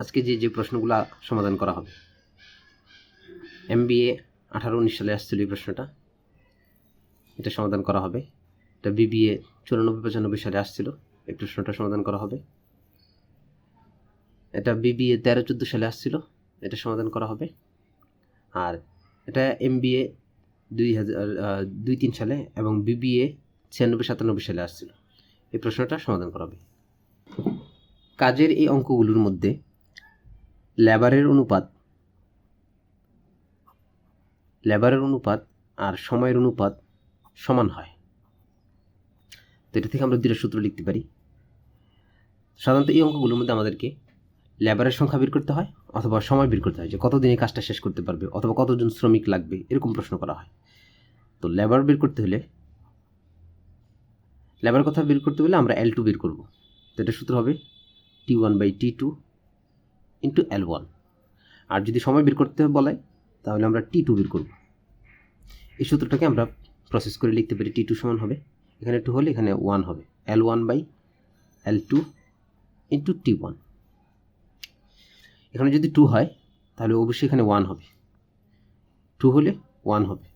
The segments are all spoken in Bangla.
আজকে যে যে প্রশ্নগুলো সমাধান করা হবে। এম বি এ আঠারো উনিশ সালে আসছিল এই প্রশ্নটা। এটা সমাধান করা হবে। এটা বিবিএ চুরানব্বই পঁচানব্বই সালে আসছিল। এই প্রশ্নটা সমাধান করা হবে। এটা বিবিএ তেরো চোদ্দ সালে আসছিল। এটা সমাধান করা হবে। আর এটা এম বি এ দুই হাজার দুই তিন সালে এবং বিবিএ ছিয়ানব্বই সাতানব্বই সালে আসছিল। এই প্রশ্নটা সমাধান করা হবে। কাজের এই অঙ্কগুলোর মধ্যে লেবারের অনুপাত লেবারের অনুপাত আর সময়ের অনুপাত সমান হয়। তো এটা থেকে আমরা দুটো সূত্র লিখতে পারি। সাধারণত এই অঙ্কগুলোর মধ্যে আমাদেরকে লেবারের সংখ্যা বের করতে হয় অথবা সময় বের করতে হয়, যে কতদিনে কাজটা শেষ করতে পারবে অথবা কতজন শ্রমিক লাগবে, এরকম প্রশ্ন করা হয়। তো লেবার বের করতে হলে, লেবার কথা বের করতে হলে আমরা এল টু বের করব। তো এটা সূত্র হবে T one by T two into L one আর যদি সময় বের করতে বলে, তাহলে আমরা টি টু বের করব। এই সূত্রটাকে আমরা প্রসেস করে লিখতে পারি টি টু সমান হবে। এখানে টু হলে এখানে ওয়ান হবে। L one by L two into T one এখানে যদি টু হয়, তাহলে অবশ্যই এখানে ওয়ান হবে। টু হলে ওয়ান হবে।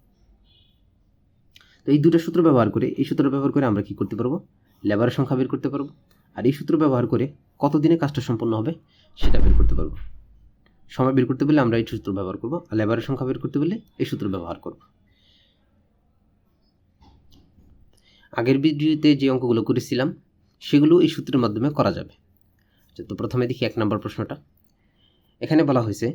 তো এই দুটো সূত্র ব্যবহার করে, এই সূত্র ব্যবহার করে আমরা কি করতে পারব? লেবারের সংখ্যা বের করতে পারব। আর এই সূত্র ব্যবহার করে কতদিনে কাজটা সম্পন্ন হবে সেটা বের করতে পারব। সময় বের করতে পারলে আমরা এই সূত্র ব্যবহার করব আর লেবারের সংখ্যা বের করতে পারলে এই সূত্র ব্যবহার করব। আগের ভিডিওতে যে অঙ্কগুলো করেছিলাম সেগুলো এই সূত্রের মাধ্যমে করা যাবে। আচ্ছা, তো প্রথমে দেখি এক নম্বর প্রশ্নটা। এখানে বলা হয়েছে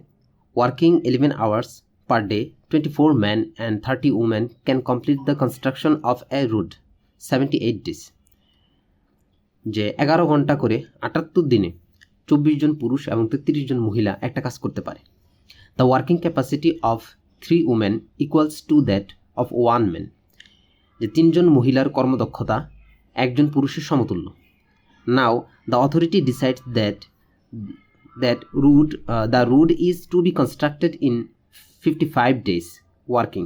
working eleven hours per day twenty four man and thirty women can complete the construction of a road seventy eight days যে এগারো ঘণ্টা করে আটাত্তর দিনে চব্বিশ জন পুরুষ এবং তেত্রিশ জন মহিলা একটা কাজ করতে পারে। The working capacity of three women equals to that of one man যে তিনজন মহিলার কর্মদক্ষতা একজন পুরুষের সমতুল্য। Now the authority decides that that road the road is to be constructed in fifty five days working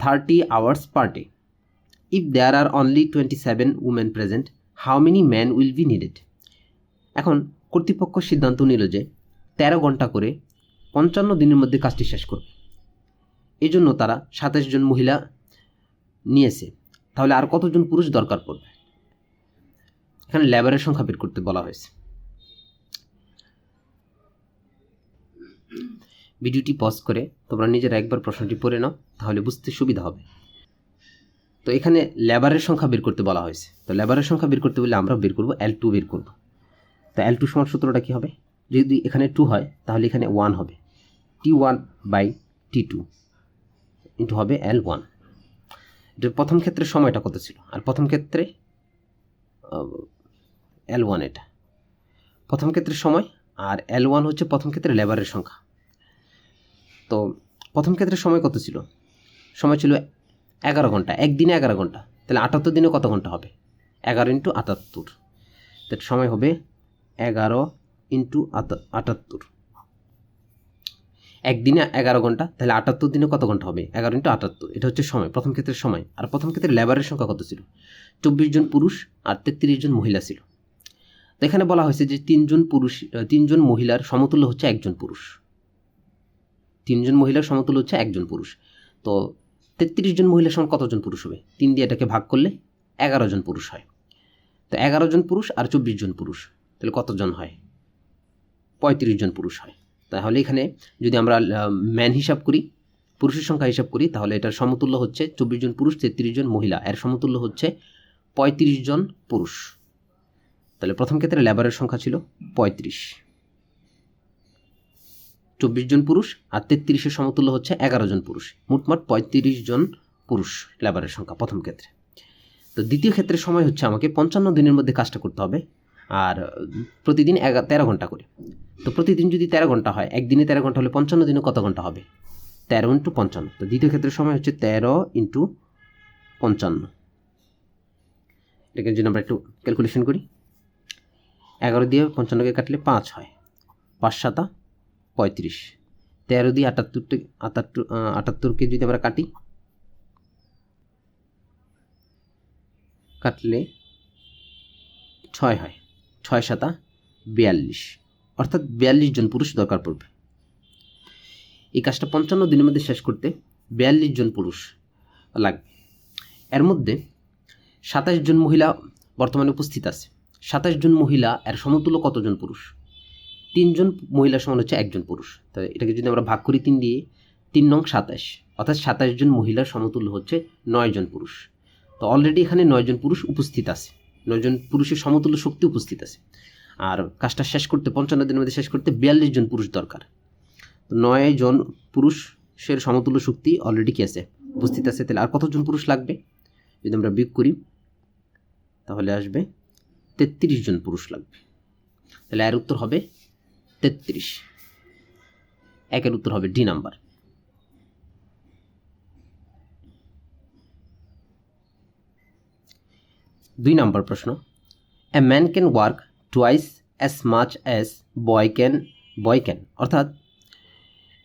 thirty hours per day if there are only twenty seven women present how many man will be needed এখন কর্তৃপক্ষ সিদ্ধান্ত নিল যে তেরো ঘণ্টা করে পঞ্চান্ন দিনের মধ্যে কাজটি শেষ করবে। এই জন্য তারা সাতাশ জন মহিলা নিয়েছে। তাহলে আর কতজন পুরুষ দরকার পড়বে? এখানে লেবারের সংখ্যা বের করতে বলা হয়েছে। ভিডিওটি পজ করে তোমরা নিজেরা একবার প্রশ্নটি পড়ে নাও, তাহলে বুঝতে সুবিধা হবে। তো এখানে লেবারের সংখ্যা বের করতে বলা হয়েছে। তো লেবারের সংখ্যা বের করতে বলে আমরা বের করব এল টু বের করব। তো এল টু সমান সূত্রটা কী হবে? যদি এখানে টু হয়, তাহলে এখানে ওয়ান হবে। T one by T two into হবে এল ওয়ান এটার প্রথম ক্ষেত্রে সময়টা কত ছিল? আর প্রথম ক্ষেত্রে এল ওয়ান এটা। প্রথম ক্ষেত্রে সময় আর এল ওয়ান হচ্ছে প্রথম ক্ষেত্রে লেবারের সংখ্যা। তো প্রথম ক্ষেত্রে সময় কত ছিল? সময় ছিল এগারো ঘণ্টা, একদিনে এগারো ঘণ্টা। তাহলে আটাত্তর দিনে কত ঘণ্টা হবে? এগারো ইন্টু আটাত্তর। তার সময় হবে এগারো ইন্টু আটাত্তর। একদিনে এগারো ঘণ্টা, তাহলে আটাত্তর দিনে কত ঘণ্টা হবে? এগারো ইন্টু আটাত্তর, এটা হচ্ছে সময়, প্রথম ক্ষেত্রের সময়। আর প্রথম ক্ষেত্রে লেবারের সংখ্যা কত ছিল? চব্বিশ জন পুরুষ আর তেত্রিশ জন মহিলা ছিল। তো এখানে বলা হয়েছে যে তিনজন পুরুষ তিনজন মহিলার সমতুল্য হচ্ছে একজন পুরুষ। তিনজন মহিলার সমতুল্য হচ্ছে একজন পুরুষ। তো তেত্রিশ জন মহিলার সঙ্গে কতজন পুরুষ হবে? তিন দিয়ে এটাকে ভাগ করলে এগারো জন পুরুষ হয়। তো এগারো জন পুরুষ আর চব্বিশ জন পুরুষ, তাহলে কতজন হয়? পঁয়ত্রিশ জন পুরুষ হয়। তাহলে এখানে যদি আমরা ম্যান হিসাব করি, পুরুষের সংখ্যা হিসাব করি, তাহলে এটার সমতুল্য হচ্ছে চব্বিশ জন পুরুষ, তেত্রিশ জন মহিলা। এর সমতুল্য হচ্ছে পঁয়ত্রিশ জন পুরুষ। তাহলে প্রথম ক্ষেত্রে লেবারের সংখ্যা ছিল পঁয়ত্রিশ। চব্বিশ জন পুরুষ আর তেত্রিশের সমতুল্য হচ্ছে এগারো জন পুরুষ। মোটমাট পঁয়ত্রিশ জন পুরুষ লেবারের সংখ্যা প্রথম ক্ষেত্রে। তো দ্বিতীয় ক্ষেত্রে সময় হচ্ছে আমাকে পঞ্চান্ন দিনের মধ্যে কাজটা করতে হবে আর প্রতিদিন এগারো তেরো ঘণ্টা করে। তো প্রতিদিন যদি তেরো ঘণ্টা হয়, একদিনে তেরো ঘণ্টা হলে পঞ্চান্ন দিনে কত ঘণ্টা হবে? তেরো ইন্টু পঞ্চান্ন। তো দ্বিতীয় ক্ষেত্রে সময় হচ্ছে তেরো ইন্টু পঞ্চান্ন। এটাকে যদি আমরা একটু ক্যালকুলেশন করি, এগারো দিয়ে পঞ্চান্নকে কাটলে পাঁচ হয়। পাঁচ সাতা পঁয়ত্রিশ। তেরো দিয়ে আটাত্তরটা আটাত্তর আটাত্তরকে যদি আমরা কাটি, কাটলে ছয় হয়। ছয় সাতা বিয়াল্লিশ। অর্থাৎ বিয়াল্লিশ জন পুরুষ দরকার পড়বে। এই কাজটা পঞ্চান্ন দিনের মধ্যে শেষ করতে বিয়াল্লিশ জন পুরুষ লাগবে। এর মধ্যে সাতাশ জন মহিলা বর্তমানে উপস্থিত আছে। সাতাশ জন মহিলা, এর সমতুল্য কতজন পুরুষ? তিনজন মহিলা সমান হচ্ছে একজন পুরুষ। তো এটাকে যদি আমরা ভাগ করি তিন দিয়ে, তিন নং সাতাশ। অর্থাৎ সাতাশ জন মহিলার সমতুল্য হচ্ছে নয় জন পুরুষ। তো অলরেডি এখানে নয়জন পুরুষ উপস্থিত আছে। নয়জন পুরুষের সমতুল্য শক্তি উপস্থিত আছে। আর কাজটা শেষ করতে, পঞ্চান্ন দিনের মধ্যে শেষ করতে বিয়াল্লিশ জন পুরুষ দরকার। তো নয় জন পুরুষের সমতুল্য শক্তি অলরেডি কি আছে? উপস্থিত আছে। তাহলে আর কতজন পুরুষ লাগবে? যদি আমরা বিয়োগ করি, তাহলে আসবে তেত্রিশ জন পুরুষ লাগবে। তাহলে এর উত্তর হবে তেত্রিশ। একের উত্তর হবে ডি নাম্বার। দুই নম্বর প্রশ্ন। A man can work twice as much as boy can boy can অর্থাৎ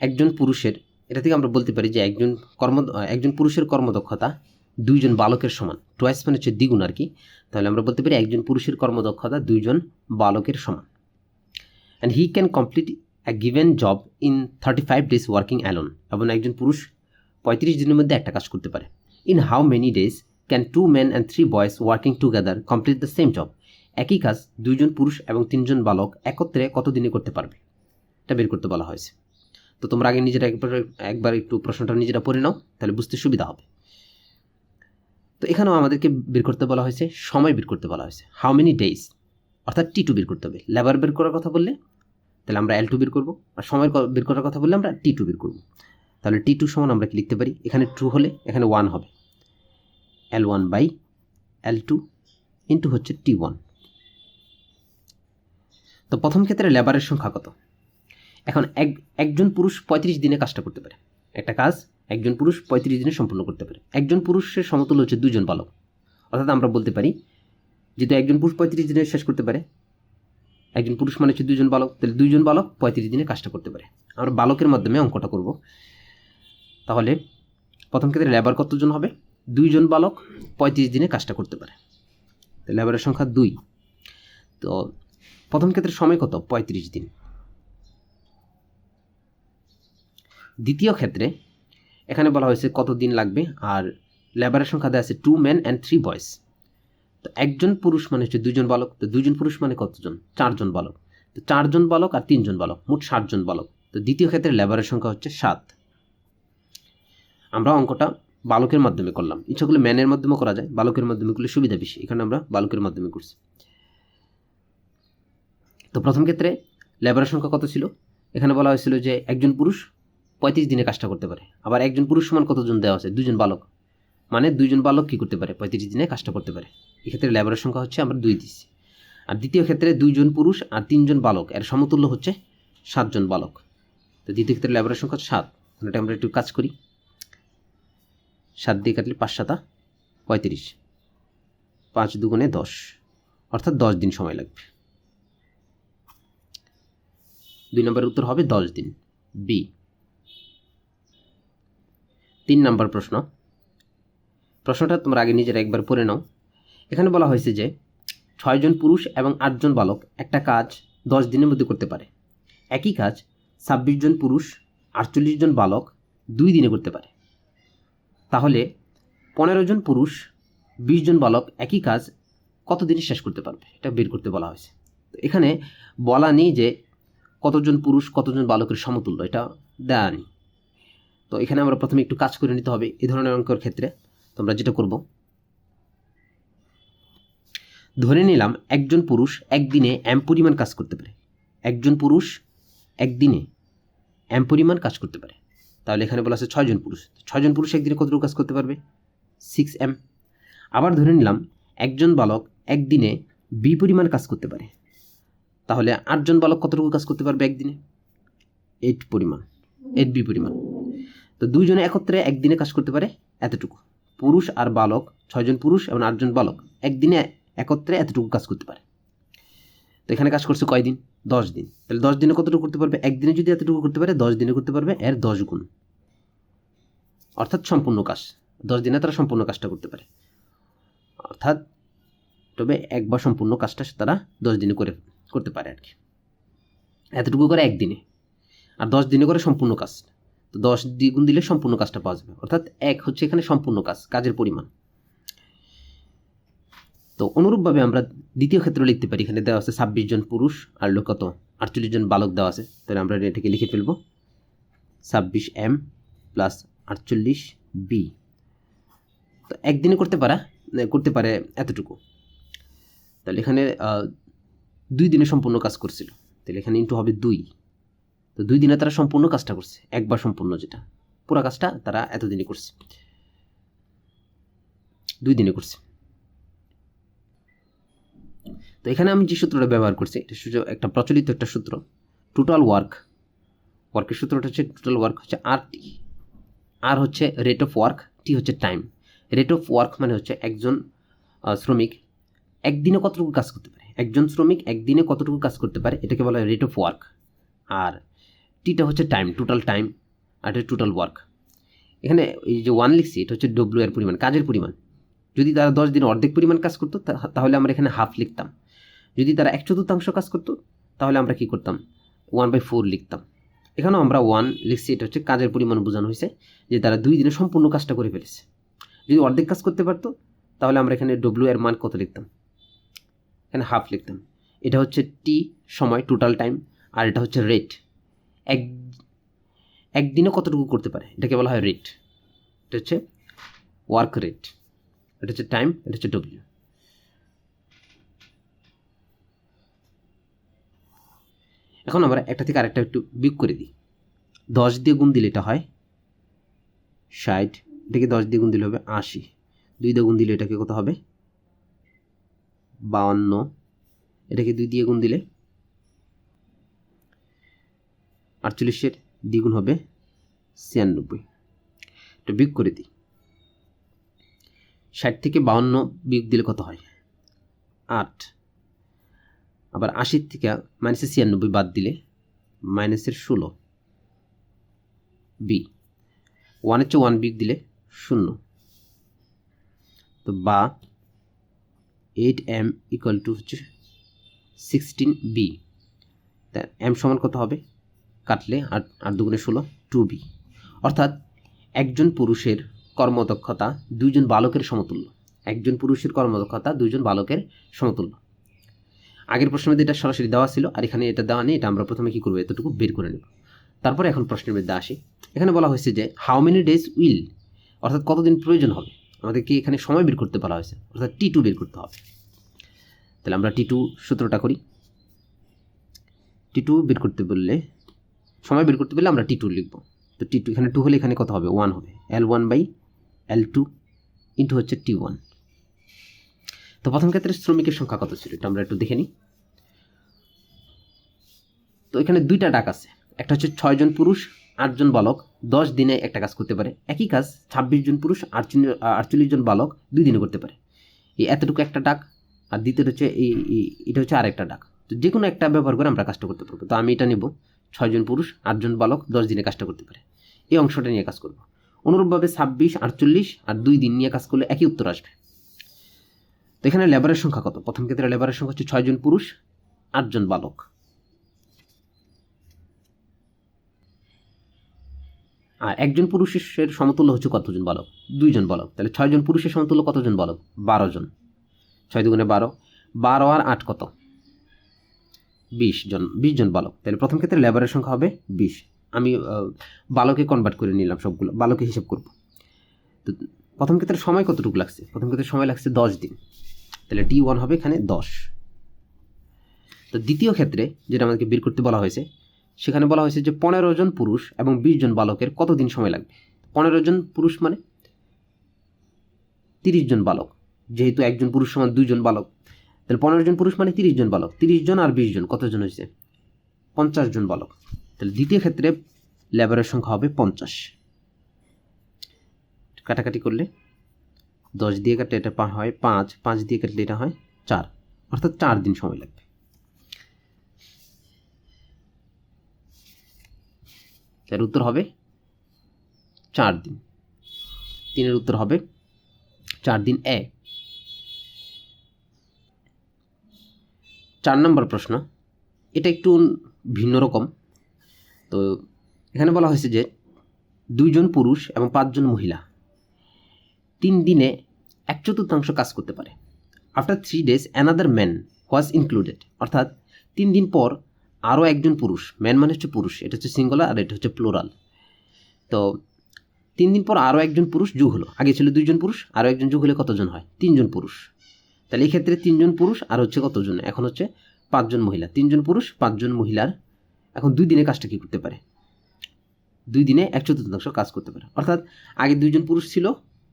একজন পুরুষের, এটা থেকে আমরা বলতে পারি যে একজন কর্ম, একজন পুরুষের কর্মদক্ষতা দুইজন বালকের সমান। টুয়াইস মানে হচ্ছে দ্বিগুণ আর কি। তাহলে আমরা বলতে পারি একজন পুরুষের কর্মদক্ষতা দুইজন বালকের সমান। And he can complete a given job in thirty five days working alone এবং একজন পুরুষ পঁয়ত্রিশ দিনের মধ্যে একটা কাজ করতে পারে। In how many days can two men and three boys working together complete the same job একই কাজ দুইজন পুরুষ এবং তিনজন বালক একত্রে কত দিনে করতে পারবে? এটা বের করতে বলা হয়েছে। তো তোমরা আগে নিজেরা একবার একবার একটু প্রশ্নটা নিজেরা পড়ে নাও, তাহলে বুঝতে সুবিধা হবে। তো এখানেও আমাদেরকে বের করতে বলা হয়েছে, সময় বের করতে বলা হয়েছে। হাউ মেনি ডেজ অর্থাৎ টি টু বের করতে হবে। লেবার বের করার কথা বললে তাহলে আমরা এল টু বের করব। আর সময় বের করার কথা বললে আমরা টি টু বের করব। তাহলে টি টু সমান আমরা কি লিখতে পারি? এখানে ট্রু হলে এখানে ওয়ান হবে। L one by L two into হচ্ছে টি ওয়ান তো প্রথম ক্ষেত্রে লেবারের সংখ্যা কত? এখন এক, একজন পুরুষ পঁয়ত্রিশ দিনে কাজটা করতে পারে। একটা কাজ একজন পুরুষ পঁয়ত্রিশ দিনে সম্পূর্ণ করতে পারে। একজন পুরুষের সমতুল্য হচ্ছে দুজন বালক। অর্থাৎ আমরা বলতে পারি, যেহেতু একজন পুরুষ পঁয়ত্রিশ দিনে শেষ করতে পারে একজন পুরুষ মানে হচ্ছে দুজন বালক, তাহলে দুইজন বালক পঁয়ত্রিশ দিনে কাজটা করতে পারে। আমরা বালকের মাধ্যমে অঙ্কটা করব। তাহলে প্রথম ক্ষেত্রে লেবার কতজন হবে? দুইজন বালক পঁয়ত্রিশ দিনে কাজটা করতে পারে। লেবারের সংখ্যা দুই। তো প্রথম ক্ষেত্রে সময় কত? পঁয়ত্রিশ দিন। দ্বিতীয় ক্ষেত্রে এখানে বলা হয়েছে কত দিন লাগবে, আর লেবারের সংখ্যা দেওয়া আছে two man and three boys তো একজন পুরুষ মানে হচ্ছে দুজন বালক, তো দুজন পুরুষ মানে কতজন? চারজন বালক। তো চারজন বালক আর তিনজন বালক, মোট ষাটজন বালক। তো দ্বিতীয় ক্ষেত্রে লেবারের সংখ্যা হচ্ছে সাত। আমরা অঙ্কটা বালকের মাধ্যমে করলাম। ইচ্ছা করলে ম্যানের মাধ্যমে করা যায়, বালকের মাধ্যমে করলে সুবিধা বেশি। এখানে আমরা বালকের মাধ্যমে করছি। তো প্রথম ক্ষেত্রে লেবারের সংখ্যা কত ছিল? এখানে বলা হয়েছিল যে একজন পুরুষ পঁয়ত্রিশ দিনে কাজটা করতে পারে। আবার একজন পুরুষ সমান কতজন দেওয়া আছে? দুজন বালক। মানে দুইজন বালক কী করতে পারে? পঁয়ত্রিশ দিনে কাজটা করতে পারে। এক্ষেত্রে লেবারের সংখ্যা হচ্ছে আমরা দুই দিচ্ছি আর দ্বিতীয় ক্ষেত্রে দুইজন পুরুষ আর তিনজন বালক। এর সমতুল্য হচ্ছে সাতজন বালক। তো দ্বিতীয় ক্ষেত্রে লেবারের সংখ্যা সাত। এটা আমরা একটু কাজ করি। সাত দিয়ে কাটলে পাঁচ সাতা, পঁয়ত্রিশ। পাঁচ দুগুণে দশ। অর্থাৎ দশ দিন সময় লাগবে। দুই নম্বরের উত্তর হবে দশ দিন। বি। তিন নম্বর প্রশ্ন। প্রশ্নটা তোমরা আগে নিজেরা একবার পড়ে নাও। এখানে বলা হয়েছে যে ছয়জন পুরুষ এবং আটজন বালক একটা কাজ দশ দিনের মধ্যে করতে পারে। একই কাজ ছাব্বিশ জন পুরুষ, আটচল্লিশ জন বালক দুই দিনে করতে পারে। তাহলে পনেরো জন পুরুষ, বিশ জন বালক একই কাজ কত দিনে শেষ করতে পারবে? এটা বের করতে বলা হয়েছে। তো এখানে বলা নেই যে কতজন পুরুষ, কতজন বালকের সমতুল্য, এটা দেয়া নেই। তো এখানে আমরা প্রথমে একটু কাজ করে নিতে হবে এই ধরনের অঙ্কের ক্ষেত্রে। তোমরা যেটা করব। ধরে নিলাম একজন পুরুষ একদিনে এম পরিমাণ কাজ করতে পারে। একজন পুরুষ একদিনে এম পরিমাণ কাজ করতে পারে। তাহলে এখানে বলা আছে ছয়জন পুরুষ। ছয়জন পুরুষ একদিনে কতটুকু কাজ করতে পারবে? সিক্স এম আবার ধরে নিলাম একজন বালক একদিনে বি পরিমাণ কাজ করতে পারে। তাহলে আটজন বালক কতটুকু কাজ করতে পারবে একদিনে? এইট পরিমাণ। এইট বি পরিমাণ। তো দুইজনে একত্রে একদিনে কাজ করতে পারে এতটুকু। পুরুষ আর বালক, ছয়জন পুরুষ এবং আটজন বালক একদিনে একত্রে এতটুকু কাজ করতে পারে। তো এখানে কাজ করছে কয়দিন দশ দিন। তাহলে দশ দিনে কতটুকু করতে পারবে? একদিনে যদি এতটুকু করতে পারে, দশ দিনে করতে পারবে, এর দশ গুণ। অর্থাৎ সম্পূর্ণ কাজ। দশ দিনে তারা সম্পূর্ণ কাজটা করতে পারে। অর্থাৎ তবে একবার সম্পূর্ণ কাজটা তারা দশ দিনে করে, করতে পারে আর কি। এতটুকু করে একদিনে। আর দশ দিনে করে সম্পূর্ণ কাজ। তো দশ দ্বিগুণ দিলে সম্পূর্ণ কাজটা পাওয়া যাবে। অর্থাৎ এক হচ্ছে এখানে সম্পূর্ণ কাজ, কাজের পরিমাণ। তো অনুরূপভাবে আমরা দ্বিতীয় ক্ষেত্রে লিখতে পারি। এখানে দেওয়া আছে ছাব্বিশ জন পুরুষ, আর লোক কত? আটচল্লিশ জন বালক দেওয়া আছে। তাহলে আমরা এটাকে লিখে ফেলব। ছাব্বিশ এম প্লাস আটচল্লিশ বি। তো একদিনে করতে পারা করতে পারে এতটুকু। তাহলে এখানে দুই দিনে সম্পূর্ণ কাজ করছিল। তাহলে এখানে ইন্টু হবে দুই। তো দুই দিনে তারা সম্পূর্ণ কাজটা করছে, একবার সম্পূর্ণ যেটা। পুরো কাজটা তারা এতদিনে করছে। দুই দিনে করছে। তো এখানে আমি যে সূত্রটা ব্যবহার করছি, এটা একটা প্রচলিত একটা সূত্র টোটাল ওয়ার্ক ওয়ার্কের সূত্রটা হচ্ছে টোটাল ওয়ার্ক হচ্ছে আর টি আর হচ্ছে রেট অফ ওয়ার্ক টি হচ্ছে টাইম রেট অফ ওয়ার্ক মানে হচ্ছে একজন শ্রমিক একদিনে কতটুকু কাজ করতে পারে? একজন শ্রমিক একদিনে কতটুকু কাজ করতে পারে? এটাকে বলা হয় রেট অফ ওয়ার্ক আর টিটা হচ্ছে টাইম টোটাল টাইম আর এটা টোটাল ওয়ার্ক এখানে এই যে ওয়ান লিখছি, এটা হচ্ছে ডব্লিউ এর পরিমাণ, কাজের পরিমাণ। যদি তারা দশ দিন অর্ধেক পরিমাণ কাজ করতো তাহলে আমরা এখানে হাফ লিখতাম। যদি তারা এক চতুর্থাংশ কাজ করতো, তাহলে আমরা কি করতাম? ওয়ান বাই ফোর লিখতাম। এখানেও আমরা ওয়ান লিখছি, এটা হচ্ছে কাজের পরিমাণ বোঝানো হয়েছে, যে তারা দুই দিনে সম্পূর্ণ কাজটা করে ফেলেছে। যদি অর্ধেক কাজ করতে পারতো, তাহলে আমরা এখানে ডব্লিউ এর মান কত লিখতাম? এখানে হাফ লিখতাম। এটা হচ্ছে টি সময় টোটাল টাইম আর এটা হচ্ছে রেট এক, একদিনে কতটুকু করতে পারে? এটাকে বলা হয় রেট এটা হচ্ছে ওয়ার্ক রেট এটা হচ্ছে টাইম এটা হচ্ছে ডব্লিউ এখন আমরা একটা থেকে আরেকটা একটু বিয়োগ করে দিই। দশ দিয়ে গুণ দিলে এটা হয় ষাট। এটাকে দশ দিয়ে গুণ দিলে হবে আশি। দুই দিয়ে গুণ দিলে এটাকে কত হবে? বাউন্ন। এটাকে দুই দিয়ে গুণ দিলে আটচল্লিশের দ্বিগুণ হবে ছিয়ানব্বই। এটা বিয়োগ করে দিই। ষাট থেকে বাউন্ন বিয়োগ দিলে কত হয়? আট। আবার আশির থেকে মাইনাসের ছিয়ানব্বই বাদ দিলে মাইনাসের ষোলো। বি। ওয়ানের চেয়ে ওয়ান বিয়োগ দিলে শূন্য। তো বা এইট এম ইকুয়াল টু হচ্ছে সিক্সটিন বি। তা এম সমান কত হবে? কাটলে আট আট দুগুণে ষোলো টু বি অর্থাৎ একজন পুরুষের কর্মদক্ষতা দুইজন বালকের সমতুল্য। একজন পুরুষের কর্মদক্ষতা দুইজন বালকের সমতুল্য। আগের প্রশ্নের মধ্যে এটা সরাসরি দেওয়া ছিল, আর এখানে এটা দেওয়া নেই, এটা আমরা প্রথমে কী করব, এতটুকু বের করে নেব। তারপরে এখন প্রশ্নের মধ্যে আসি। এখানে বলা হয়েছে যে হাউ মেনি ডেজ উইল অর্থাৎ কতদিন প্রয়োজন হবে? আমাদেরকে এখানে সময় বের করতে বলা হয়েছে। অর্থাৎ টি টু বের করতে হবে। তাহলে আমরা টি টু সূত্রটা করি। টি টু বের করতে বললে সময় বের করতে বললে আমরা টি টু লিখব। তো টি টু এখানে টু হলে এখানে কত হবে? ওয়ান হবে। L one by L two into হচ্ছে টি ওয়ান তো প্রথম ক্ষেত্রে শ্রমিকের সংখ্যা কত ছিল? এটা আমরা একটু দেখে নিই। তো এখানে দুইটা ডাক আছে। একটা হচ্ছে ছয়জন পুরুষ আটজন বালক। দশ দিনে একটা কাজ করতে পারে। একই কাজ ছাব্বিশ জন পুরুষ আটচল্লিশ আটচল্লিশ জন বালক দুই দিনে করতে পারে। এই এতটুকু একটা ডাক। আর দ্বিতীয়টা হচ্ছে এই, এই- এটা হচ্ছে আরেকটা ডাক। তো যে কোনো একটা ব্যবহার করে আমরা কাজটা করতে পারব। তো আমি এটা নেব। ছয়জন পুরুষ আটজন বালক, দশ দিনে কাজটা করতে পারে। এই অংশটা নিয়ে কাজ করব। অনুরূপভাবে ছাব্বিশ, আটচল্লিশ আর দুই দিন নিয়ে কাজ করলে একই উত্তর আসবে। তো এখানে লেবারের সংখ্যা কত? প্রথম ক্ষেত্রে লেবারের সংখ্যা হচ্ছে ছয়জন পুরুষ আটজন বালক। আর একজন পুরুষের সমতুল্য হচ্ছে কতজন বালক? দুইজন বালক। তাহলে ছয়জন পুরুষের সমতুল্য কতজন বালক? বারো জন। ছয় দুগুণে বারো। বারো আর আট কত? বিশ জন বিশ জন বালক। তাহলে প্রথম ক্ষেত্রে লেবারের সংখ্যা হবে বিশ। আমি বালকে কনভার্ট করে নিলাম সবগুলো বালকে হিসাব করব। তো প্রথম ক্ষেত্রে সময় কতটুকু লাগছে? প্রথম ক্ষেত্রে সময় লাগছে দশ দিন। তাহলে ডি ওয়ান হবে এখানে দশ। তো দ্বিতীয় ক্ষেত্রে যেটা আমাদেরকে বের করতে বলা হয়েছে, সেখানে বলা হয়েছে যে পনেরো জন পুরুষ এবং বিশ জন বালকের কতদিন সময় লাগবে? পনেরো জন পুরুষ মানে তিরিশ জন বালক। যেহেতু একজন পুরুষ সমান দুইজন বালক তাহলে পনেরো জন পুরুষ মানে তিরিশ জন বালক। তিরিশ জন আর বিশ জন, কতজন হয়েছে? পঞ্চাশ জন বালক। তাহলে দ্বিতীয় ক্ষেত্রে লেবারের সংখ্যা হবে পঞ্চাশ। কাটাকাটি করলে দশ দিয়ে কাটলে এটা হয় পাঁচ পাঁচ দিয়ে কাটলে এটা হয় চার। অর্থাৎ চার দিন সময় লাগবে। এর উত্তর হবে চার দিন। তিনের উত্তর হবে চার দিন এ চার নম্বর প্রশ্ন, এটা একটু ভিন্ন রকম। তো এখানে বলা হয়েছে যে দুইজন পুরুষ এবং পাঁচজন মহিলা তিন দিনে এক চতুর্থাংশ কাজ করতে পারে। After three days another man was included অর্থাৎ তিন দিন পর আরও একজন পুরুষ ম্যান মানে হচ্ছে পুরুষ, এটা হচ্ছে সিঙ্গুলার আর এটা হচ্ছে প্লোরাল তো তিন দিন পর আরও একজন পুরুষ যুগ হলো। আগে ছিল দুইজন পুরুষ, আরও একজন যুগ হলে কতজন হয়? তিনজন পুরুষ। তাহলে এই ক্ষেত্রে তিনজন পুরুষ আর হচ্ছে কতজন? এখন হচ্ছে পাঁচজন মহিলা। তিনজন পুরুষ, পাঁচজন মহিলার। এখন দুই দিনে কাজটা কী করতে পারে? দুই দিনে এক চতুর্থাংশ কাজ করতে পারে। অর্থাৎ আগে দুইজন পুরুষ ছিল,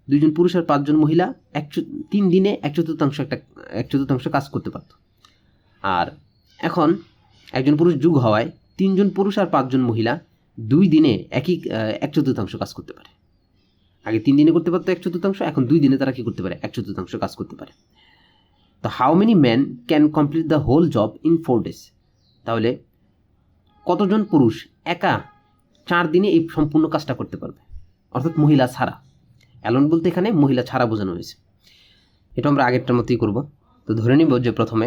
দুইজন পুরুষ আর পাঁচজন মহিলা, এক তিন দিনে এক চতুর্থাংশ একটা, এক চতুর্থাংশ কাজ করতে পারত। আর এখন একজন পুরুষ যুগ হওয়ায় তিনজন পুরুষ আর পাঁচজন মহিলা দুই দিনে একই এক চতুর্থাংশ কাজ করতে পারে। আগে তিন দিনে করতে পারতো এক চতুর্থাংশ, এখন দুই দিনে তারা কী করতে পারে? এক চতুর্থাংশ কাজ করতে পারে। তো how many man can complete the whole job in four days তাহলে কতজন পুরুষ একা চার দিনে এই সম্পূর্ণ কাজটা করতে পারবে? অর্থাৎ মহিলা ছাড়া। অ্যালন বলতে এখানে মহিলা ছাড়া বোঝানো হয়েছে। এটা আমরা আগেরটার মতোই করব। তো ধরে নিব যে প্রথমে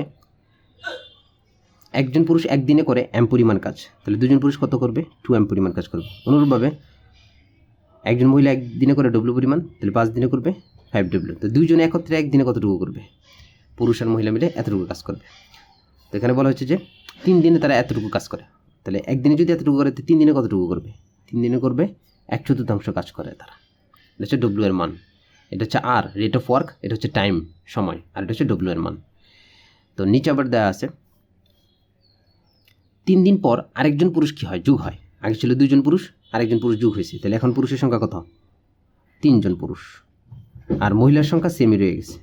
একজন পুরুষ একদিনে করে এম পরিমাণ কাজ। তাহলে দুজন পুরুষ কত করবে? টু এম পরিমাণ কাজ করবে। অনুরূপভাবে একজন মহিলা একদিনে করে ডব্লু পরিমাণ, তাহলে পাঁচ দিনে করবে ফাইভ ডব্লু তো দুইজনে একত্রে একদিনে কতটুকু করবে? পুরুষ আর মহিলা মিলে এতটুকু কাজ করবে। তো এখানে বলা হচ্ছে যে, তিন দিনে তারা এতটুকু কাজ করে। তাহলে একদিনে যদি এতটুকু করে তিন দিনে কতটুকু করবে? তিন দিনে করবে এক চতুর্থাংশ কাজ করে তারা। এটা হচ্ছে ডব্লিউ এর মান। এটা হচ্ছে আর রেট অফ ওয়ার্ক এটা হচ্ছে টাইম সময়, আর এটা হচ্ছে ডব্লিউ এর মান। তো নিচে আবার দেওয়া আছে, তিন দিন পর আরেকজন পুরুষ কী হয়? যুগ হয়। আগে ছিল দুইজন পুরুষ, আরেকজন পুরুষ যুগ হয়েছে। তাহলে এখন পুরুষের সংখ্যা কত? তিনজন পুরুষ। আর মহিলার সংখ্যা সেমই রয়ে গেছে।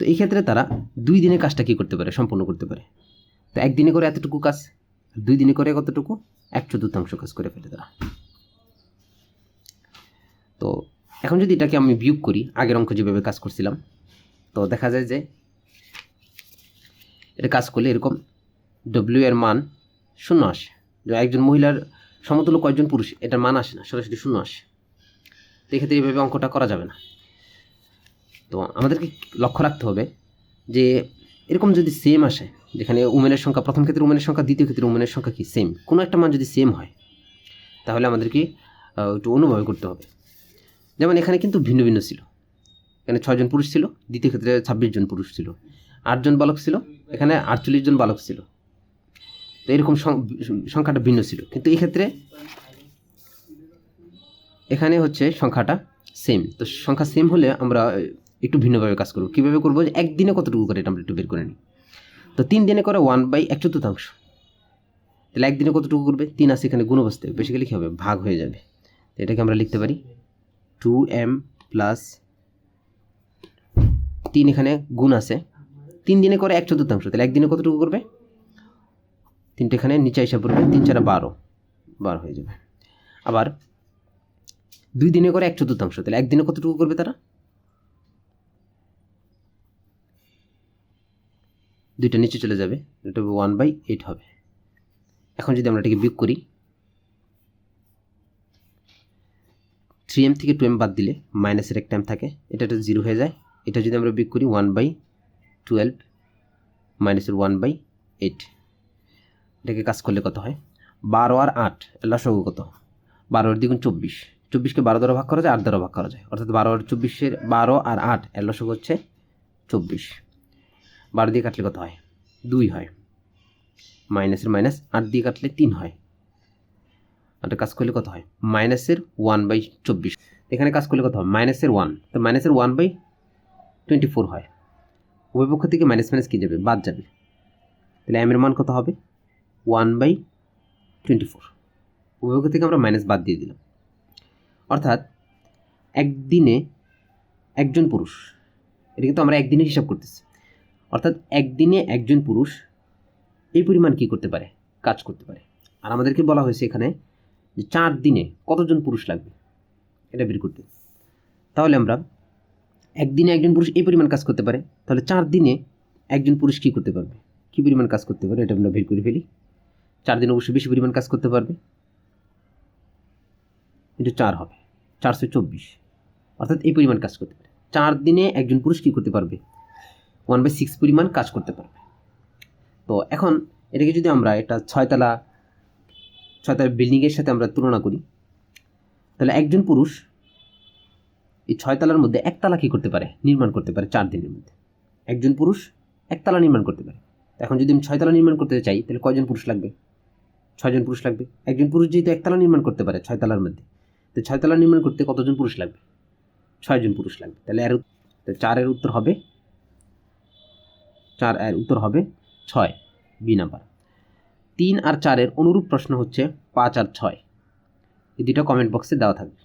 তো এই ক্ষেত্রে তারা দুই দিনে কাজটা কী করতে পারে? সম্পূর্ণ করতে পারে। তো একদিনে করে এতটুকু কাজ দুই দিনে করে কতটুকু? এক চতুর্থাংশ কাজ করে ফেলে তারা। তো এখন যদি এটাকে আমি বিয়োগ করি, আগের অঙ্ক যেভাবে কাজ করছিলাম, তো দেখা যায় যে এটা কাজ করলে এরকম ডব্লিউ এর মান শূন্য আসে। একজন মহিলার সমতুল্য কয়েকজন পুরুষ, এটার মান আসে না, সরাসরি শূন্য আসে। তো এক্ষেত্রে এইভাবে অঙ্কটা করা যাবে না। তো আমাদেরকে লক্ষ্য রাখতে হবে যে এরকম যদি সেম আসে, যেখানে উমেনের সংখ্যা প্রথম ক্ষেত্রে উমেনের সংখ্যা, দ্বিতীয় ক্ষেত্রে উমেনের সংখ্যা কি সেম কোনো একটা মান যদি সেম হয়, তাহলে আমাদেরকে একটু অনুভব করতে হবে। যেমন এখানে কিন্তু ভিন্ন ভিন্ন ছিল। এখানে ছয়জন পুরুষ ছিল, দ্বিতীয় ক্ষেত্রে ছাব্বিশ জন পুরুষ ছিল। আটজন বালক ছিল, এখানে আটচল্লিশ জন বালক ছিল। তো এরকম সংখ্যাটা ভিন্ন ছিল। কিন্তু এই ক্ষেত্রে এখানে হচ্ছে সংখ্যাটা সেম তো সংখ্যা সেম হলে আমরা একটু ভিন্নভাবে কাজ করব। কীভাবে করব? যে একদিনে কতটুকু করে এটা আমরা একটু বের করে নিই। তো তিন দিনে করে ওয়ান বাই এক চতুর্থাংশ। তাহলে একদিনে কতটুকু করবে? তিন আছে এখানে গুণ বসতে বেসিক্যালি কী হবে? ভাগ হয়ে যাবে। তো এটাকে আমরা লিখতে পারি টু এম প্লাস তিন এখানে গুণ আছে। তিন দিনে করে এক চতুর্থাংশ। তাহলে একদিনে কতটুকু করবে? তিনটে এখানে নিচে হিসাব করবে তিন চারা বারো। বারো হয়ে যাবে। আবার দুই দিনে করে এক চতুর্থাংশ। তাহলে একদিনে কতটুকু করবে তারা? দুইটা নিচে চলে যাবে এটা ওয়ান বাই এইট হবে। এখন যদি আমরা এটাকে বিয়োগ করি থ্রি এম থেকে টু এম বাদ দিলে মাইনাসের এক টাইম থাকে, এটা একটা জিরো হয়ে যায়। এটা যদি আমরা বিয়োগ করি ওয়ান বাই টুয়েলভ মাইনাসের ওয়ান বাই এইট এটাকে কাজ করলে কত হয়? বারো আর আট লসগু কত? বারোর দ্বিগুণ চব্বিশ। চব্বিশকে বারো দ্বারা ভাগ করা যায়, আট দ্বারা ভাগ করা যায়। অর্থাৎ বারো আর চব্বিশের বারো আর আট, এর লসগু হচ্ছে চব্বিশ। বারো দিয়ে কাটলে কত হয়? দুই হয়। মাইনাসের মাইনাস আট দিয়ে কাটলে তিন হয়। আর কাজ করলে কত হয়? মাইনাসের ওয়ান বাই চব্বিশ। এখানে কাজ করলে কত হয়? মাইনাসের ওয়ান। তো মাইনাসের ওয়ান বাই টোয়েন্টি ফোর হয়। উভয় পক্ষ থেকে মাইনাস মাইনাস কী যাবে? বাদ যাবে। তাহলে এম এর মান কত হবে? ওয়ান বাই টোয়েন্টি ফোর উভয় পক্ষ থেকে আমরা মাইনাস বাদ দিয়ে দিলাম। অর্থাৎ একদিনে একজন পুরুষ এটা কিন্তু আমরা একদিনে হিসাব করতেছি। অর্থাৎ একদিনে একজন পুরুষ এই পরিমাণ কী করতে পারে? কাজ করতে পারে। আর আমাদেরকে বলা হয়েছে এখানে যে চার দিনে কতজন পুরুষ লাগবে? এটা বের করতে। তাহলে আমরা একদিনে একজন পুরুষ এই পরিমাণ কাজ করতে পারে। তাহলে চার দিনে একজন পুরুষ কী করতে পারবে? কী পরিমাণ কাজ করতে পারে? এটা আমরা বের করে ফেলি। চার দিন অবশ্যই বেশি পরিমাণ কাজ করতে পারবে। এটা চার হবে। চারশো চব্বিশ। অর্থাৎ এই পরিমাণ কাজ করতে পারে। চার দিনে একজন পুরুষ কী করতে পারবে? ওয়ান বাই সিক্স পরিমাণ কাজ করতে পারবে। তো এখন এটাকে যদি আমরা একটা ছয়তলা ছয়তলা বিল্ডিংয়ের সাথে আমরা তুলনা করি, তাহলে একজন পুরুষ এই ছয়তলার মধ্যে একতলা কী করতে পারে? নির্মাণ করতে পারে চার দিনের মধ্যে। একজন পুরুষ একতলা নির্মাণ করতে পারে। এখন যদি আমি ছয়তলা নির্মাণ করতে চাই, তাহলে কয়জন পুরুষ লাগবে? ছয়জন পুরুষ লাগবে। একজন পুরুষ যেহেতু একতলা নির্মাণ করতে পারে ছয়তলার মধ্যে, তো ছয়তলা নির্মাণ করতে কতজন পুরুষ লাগবে? ছয়জন পুরুষ লাগবে। তাহলে এর চারের উত্তর হবে চার এর উত্তর হবে ছয় বি নাম্বার তিন আর চারের অনুরূপ প্রশ্ন হচ্ছে পাঁচ আর ছয়। এই দুটো কমেন্ট বক্সে দেওয়া থাকবে।